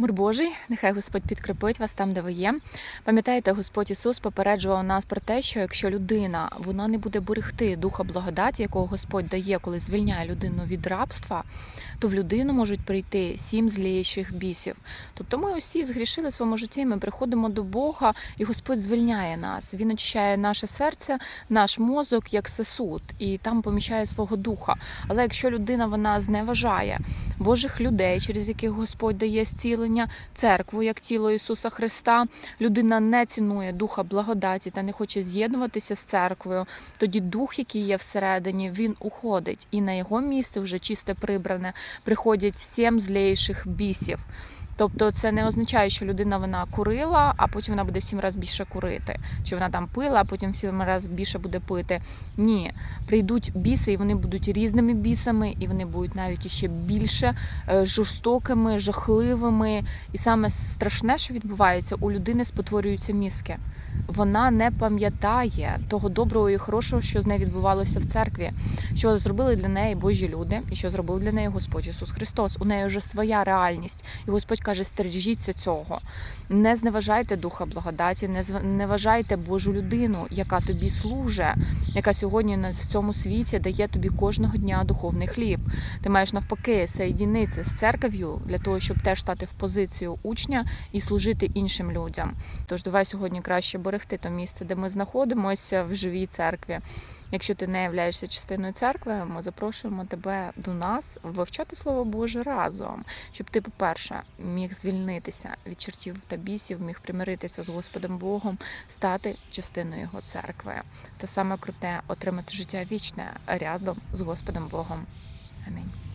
Мир Божий, нехай Господь підкріпить вас там, де ви є. Пам'ятаєте, Господь Ісус попереджував нас про те, що якщо людина вона не буде берегти духа благодаті, якого Господь дає, коли звільняє людину від рабства, то в людину можуть прийти сім зліючих бісів. Тобто ми усі згрішили в своєму житті. Ми приходимо до Бога, і Господь звільняє нас. Він очищає наше серце, наш мозок як сосуд, і там поміщає свого духа. Але якщо людина вона зневажає Божих людей, через яких Господь дає зцілення, церкву як тіло Ісуса Христа, людина не цінує духа благодаті та не хоче з'єднуватися з церквою, тоді дух, який є всередині, він уходить, і на його місце вже чисте прибране. Приходять сім злейших бісів. Тобто це не означає, що людина вона курила, а потім вона буде сім разів більше курити, чи вона там пила, а потім сім разів більше буде пити. Ні, прийдуть біси, і вони будуть різними бісами, і вони будуть навіть іще більше е, жорстокими, жахливими. І саме страшне, що відбувається, у людини спотворюються мізки. Вона не пам'ятає того доброго і хорошого, що з нею відбувалося в церкві, що зробили для неї Божі люди, і що зробив для неї Господь Ісус Христос. У неї вже своя реальність, і Господь каже: стережіться цього, не зневажайте духа благодаті, не зв- не вважайте Божу людину, яка тобі служить, яка сьогодні в цьому світі дає тобі кожного дня духовний хліб. Ти маєш навпаки соєдінитися з церков'ю для того, щоб теж стати в позицію учня і служити іншим людям. Тож давай сьогодні краще берегти то місце, де ми знаходимося в живій церкві. Якщо ти не являєшся частиною церкви, ми запрошуємо тебе до нас вивчати слово Боже разом, щоб ти, по-перше, міг звільнитися від чертів та бісів, міг примиритися з Господом Богом, стати частиною його церкви. Та саме круте отримати життя вічне рядом з Господом Богом. Амінь.